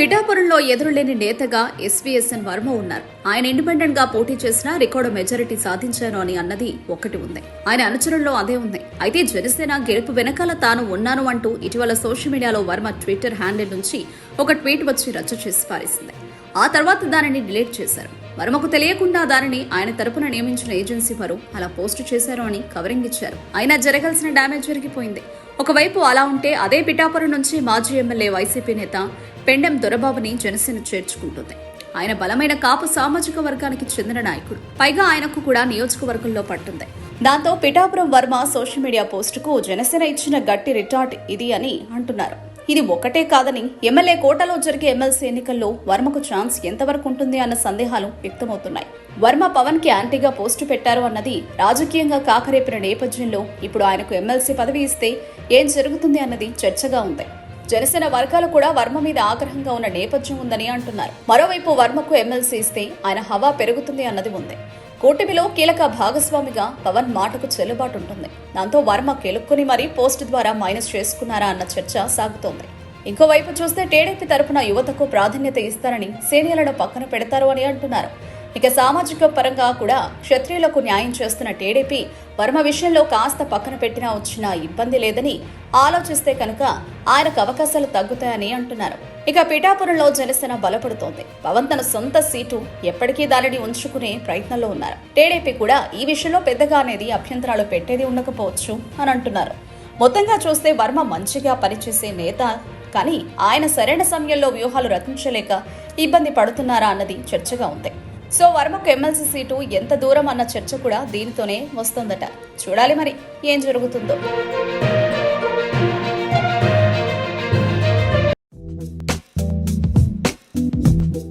పిఠాపురంలో ఎదురులేని నేతగా ఎస్వీఎస్ఎన్ వర్మ ఉన్నారు. ఆయన ఇండిపెండెంట్గా పోటీ చేసినా రికార్డు మెజారిటీ సాధించాను అని అన్నది ఒకటి ఉంది. ఆయన అనుచరుల్లో అదే ఉంది. అయితే జనసేన గెలుపు వెనకాల తాను ఉన్నాను అంటూ ఇటీవల సోషల్ మీడియాలో వర్మ ట్విట్టర్ హ్యాండిల్ నుంచి ఒక ట్వీట్ వచ్చి రచ్చ చేసి పారేసింది. ఆ తర్వాత దానిని డిలీట్ చేశారు. వర్మకు తెలియకుండా దానిని ఆయన తరపున నియమించిన ఏజెన్సీ వారు అలా పోస్టు చేశారు అని కవరింగ్ ఇచ్చారు. అయినా జరగాల్సిన డ్యామేజ్ జరిగిపోయింది. ఒకవైపు అలా ఉంటే అదే పిఠాపురం నుంచి మాజీ ఎమ్మెల్యే వైసీపీ నేత పెండెం దొరబాబుని జనసేన చేర్చుకుంటుంది. ఆయన బలమైన కాపు సామాజిక వర్గానికి చెందిన నాయకుడు. పైగా ఆయనకు కూడా నియోజకవర్గంలో పట్టుంది. దాంతో పిఠాపురం వర్మ సోషల్ మీడియా పోస్టుకు జనసేన ఇచ్చిన గట్టి రిటార్ట్ ఇది అని అంటున్నారు. ఇది ఒకటే కాదని ఎమ్మెల్యే కోటలో జరిగే ఎమ్మెల్సీ ఎన్నికల్లో వర్మకు ఛాన్స్ ఎంతవరకు ఉంటుంది అన్న సందేహాలు వ్యక్తమవుతున్నాయి. వర్మ పవన్కి యాంటీగా పోస్టు పెట్టారు అన్నది రాజకీయంగా కాకరేపిన నేపథ్యంలో ఇప్పుడు ఆయనకు ఎమ్మెల్సీ పదవి ఇస్తే ఏం జరుగుతుంది అన్నది చర్చగా ఉంది. జనసేన వర్గాలు కూడా వర్మ మీద ఆగ్రహంగా ఉన్న నేపథ్యం ఉందని అంటున్నారు. మరోవైపు వర్మకు ఎమ్మెల్సీ ఇస్తే ఆయన హవా పెరుగుతుంది అన్నది ఉంది. కూటమిలో కీలక భాగస్వామిగా పవన్ మాటకు చెల్లుబాటు ఉంటుంది. దాంతో వర్మ కెలుక్కుని మరీ పోస్ట్ ద్వారా మైనస్ చేసుకున్నారా అన్న చర్చ సాగుతోంది. ఇంకోవైపు చూస్తే టీడీపీ తరపున యువతకు ప్రాధాన్యత ఇస్తారని సీనియర్లను పక్కన పెడతారు అని అంటున్నారు. ఇక సామాజిక పరంగా కూడా క్షత్రియులకు న్యాయం చేస్తున్న టీడీపీ వర్మ విషయంలో కాస్త పక్కన పెట్టినా వచ్చిన ఇబ్బంది లేదని ఆలోచిస్తే కనుక ఆయనకు అవకాశాలు తగ్గుతాయని అంటున్నారు. ఇక పిఠాపురంలో జనసేన బలపడుతోంది. పవన్ తన సొంత సీటు ఎప్పటికీ దానిని ఉంచుకునే ప్రయత్నంలో ఉన్నారు. టీడీపీ కూడా ఈ విషయంలో పెద్దగా అనేది అభ్యంతరాలు పెట్టేది ఉండకపోవచ్చు అని అంటున్నారు. మొత్తంగా చూస్తే వర్మ మంచిగా పనిచేసే నేత కానీ ఆయన సరైన సమయంలో వ్యూహాలు రచించలేక ఇబ్బంది పడుతున్నారా అన్నది చర్చగా ఉంది. సో వర్మకు ఎమ్మెల్సీ సీటు ఎంత దూరం అన్న చర్చ కూడా దీనితోనే వస్తుందట. చూడాలి మరి ఏం జరుగుతుందో.